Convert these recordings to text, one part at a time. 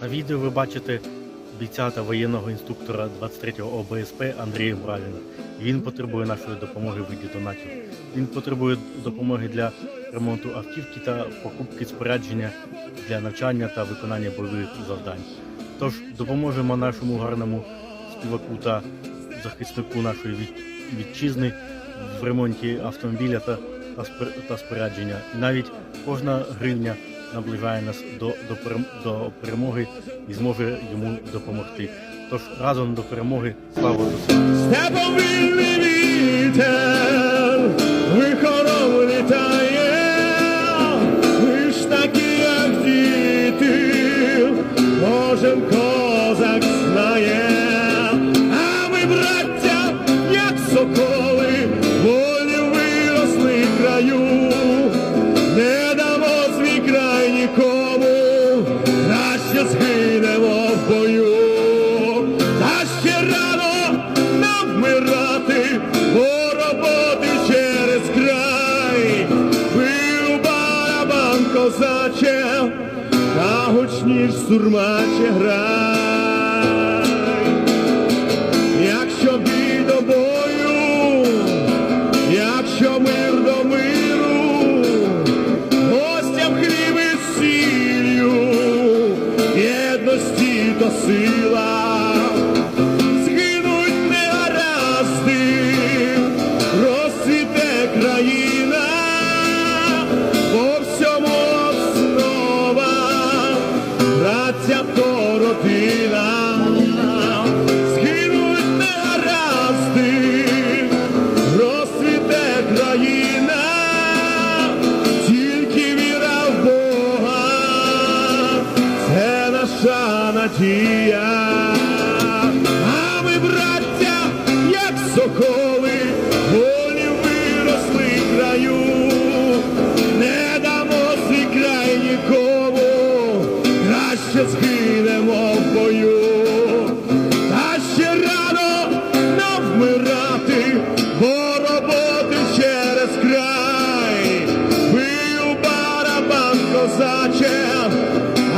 На відео ви бачите бійця та воєнного інструктора 23-го ОБСП Андрія Бравіна. Він потребує нашої допомоги в виді донатів. Він потребує допомоги для ремонту автівки та покупки спорядження для навчання та виконання бойових завдань. Тож допоможемо нашому гарному співаку та захиснику нашої вітчизни в ремонті автомобіля та, та, спорядження. Навіть кожна гривня наближає нас до, до, до перемоги і зможе йому допомогти. Тож разом до перемоги слава ЗСУ! Та гучніш сурмаче грай. Якщо бій до бою, якщо мир до миру, гостям хліб із сіллю, єдності то сила, браття то родина, згинуть негаразди, розцвіте країна, тільки віра в Бога, це наша надія. Краще згинемо в бою. Та ще рано нам вмирати, бо роботи через край. Бив барабан козаче,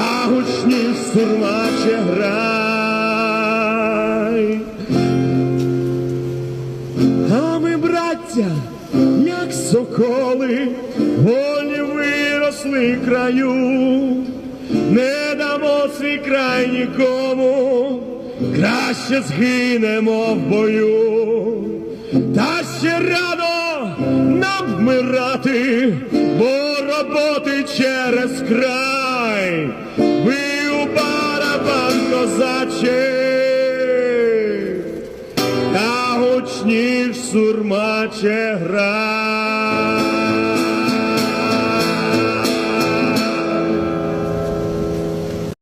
а гучніш сурмаче грай. А ми, браття, як соколи, волі виросли краю, не дамо свій край нікому, краще згинемо в бою, та ще рано нам вмирати, бо роботи через край, бив барабан козачий та гучніш сурмаче грай.